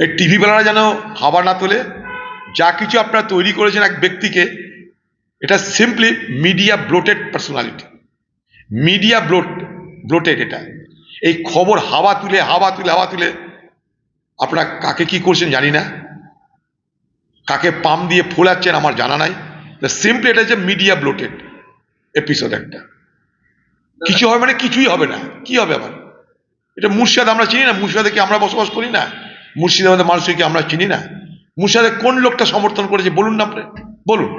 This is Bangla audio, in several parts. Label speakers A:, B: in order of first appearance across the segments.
A: এই টিভি বেলারা যেন হাওয়া না তোলে, যা কিছু আপনারা তৈরি করেছেন এক ব্যক্তিকে, এটা simply media bloated personality media bloat bloated এটা। এই খবর হাওয়া তুলে হাওয়া তুলে হাওয়া তুলে, আপনারা কাকে কি করছেন জানি না। কাকে পাম দিয়ে ফোলাচ্ছেন আমার জানা নাই। সিম্পলি এটা হচ্ছে মিডিয়া ব্লোটেড এপিসোড একটা। কিছু হবে মানে কিছুই হবে না। কি হবে আবার? এটা মুর্শিদাবাদ, আমরা চিনি না, মুর্শিদাবাদে কি আমরা বসবাস করি না? মুর্শিদাবাদের মানুষকে কি আমরা চিনি না? মুর্শিদাবাদে কোন লোকটা সমর্থন করেছে? বলুন না আপনি বলুন।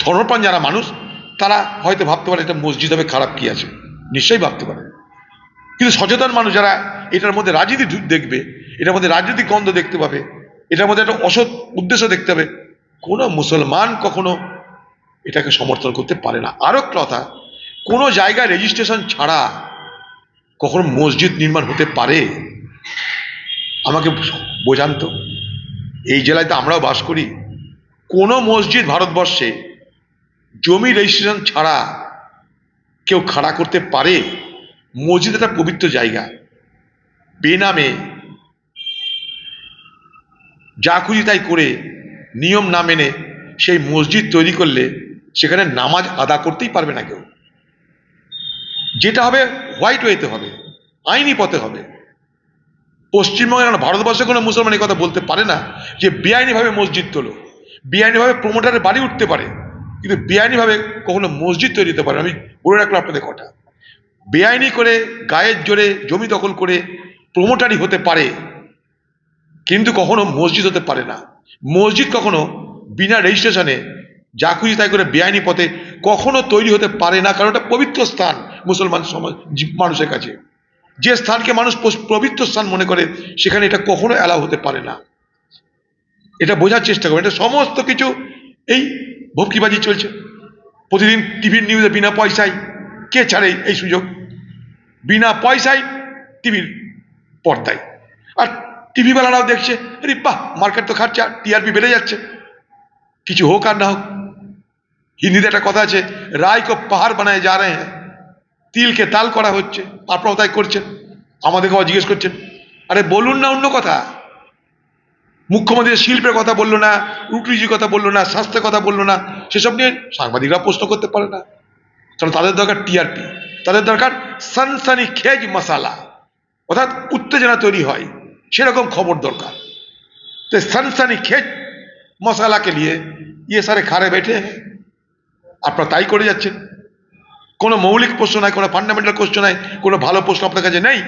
A: ধর্মপ্রাণ যারা মানুষ, তারা হয়তো ভাবতে পারে এটা মসজিদ হবে, খারাপ কি আছে? নিশ্চয়ই ভাবতে পারে। কিন্তু সচেতন মানুষ যারা, এটার মধ্যে রাজনীতি দেখবে, এটার মধ্যে রাজনৈতিক গন্ধ দেখতে পাবে, এটার মধ্যে একটা অসৎ উদ্দেশ্য দেখতে হবে কোনো মুসলমান কখনো এটাকে সমর্থন করতে পারে না। আরও কথা, কোনো জায়গায় রেজিস্ট্রেশন ছাড়া কখনো মসজিদ নির্মাণ হতে পারে? আমাকে বোঝান তো। এই জেলায় তো আমরাও বাস করি। কোনো মসজিদ ভারতবর্ষে জমি রেজিস্ট্রেশন ছাড়া কেউ খাড়া করতে পারে? মসজিদ একটা পবিত্র জায়গা। বেনামে যা খুশি তাই করে নিয়ম না মেনে সেই মসজিদ তৈরি করলে সেখানে নামাজ আদা করতেই পারবে না কেউ। যেটা হবে হোয়াইট ওয়েতে হবে, আইনি পথে হবে। পশ্চিমবঙ্গে কেন ভারতবর্ষে কোনো মুসলমান এই কথা বলতে পারে না যে বেআইনিভাবে মসজিদ তোলো, বেআইনিভাবে প্রমোটারের বাড়ি উঠতে পারে, কিন্তু বেআইনিভাবে কখনো মসজিদ তৈরি হতে পারে আমি বলে রাখলাম আপনাদের কথা। বেআইনি করে গায়ের জোরে জমি দখল করে প্রমোটারি হতে পারে, কিন্তু কখনো মসজিদ হতে পারে না। মসজিদ কখনো বিনা রেজিস্ট্রেশনে যা খুশি তাই করে বেআইনি পথে কখনো তৈরি হতে পারে না, কারণ এটা পবিত্র স্থান মুসলমান সমাজ, মানুষের কাছে। যে স্থানকে মানুষ পবিত্র স্থান মনে করে, সেখানে এটা কখনো অ্যালাউ হতে পারে না। এটা বোঝার চেষ্টা করবেন এটা সমস্ত কিছু এই ভক্কিবাজি চলছে। প্রতিদিন টিভির নিউজে বিনা পয়সায় কে ছাড়ে এই- সুযোগ? বিনা পয়সায় টিভির পর্দায়। আর টিভি বেলারাও দেখছে, আরে বাহ মার্কেট তো খাচ্ছে টিআরপি বেড়ে যাচ্ছে। কিছু হোক আর না হোক, হিন্দিতে একটা কথা আছে, রায় কো পাহাড় বানায় যা রে হ্যাঁ তিলকে তাল করা হচ্ছে আপনারাও তাই করছেন আমাদেরকে আবার জিজ্ঞেস করছেন আরে বলুন না অন্য কথা মুখ্যমন্ত্রী শিল্পের কথা বললো না রুটিজির কথা বললো না স্বাস্থ্যের কথা বললো না সেসব নিয়ে সাংবাদিকরা প্রশ্ন করতে পারে না কারণ তাদের দরকার টিআরপি তাদের দরকার সানসানি খেজ মশালা অর্থাৎ উত্তেজনা তৈরি হয় সেরকম খবর দরকার तो सनसनी खेज मसाला के लिए ये सारे खारे बैठे हैं আপনারা তাই করে যাচ্ছেন কোনো মৌলিক প্রশ্ন নাই কোনো ফান্ডামেন্টাল কোশ্চেন নাই কোনো ভালো প্রশ্ন আপনার কাছে নেই?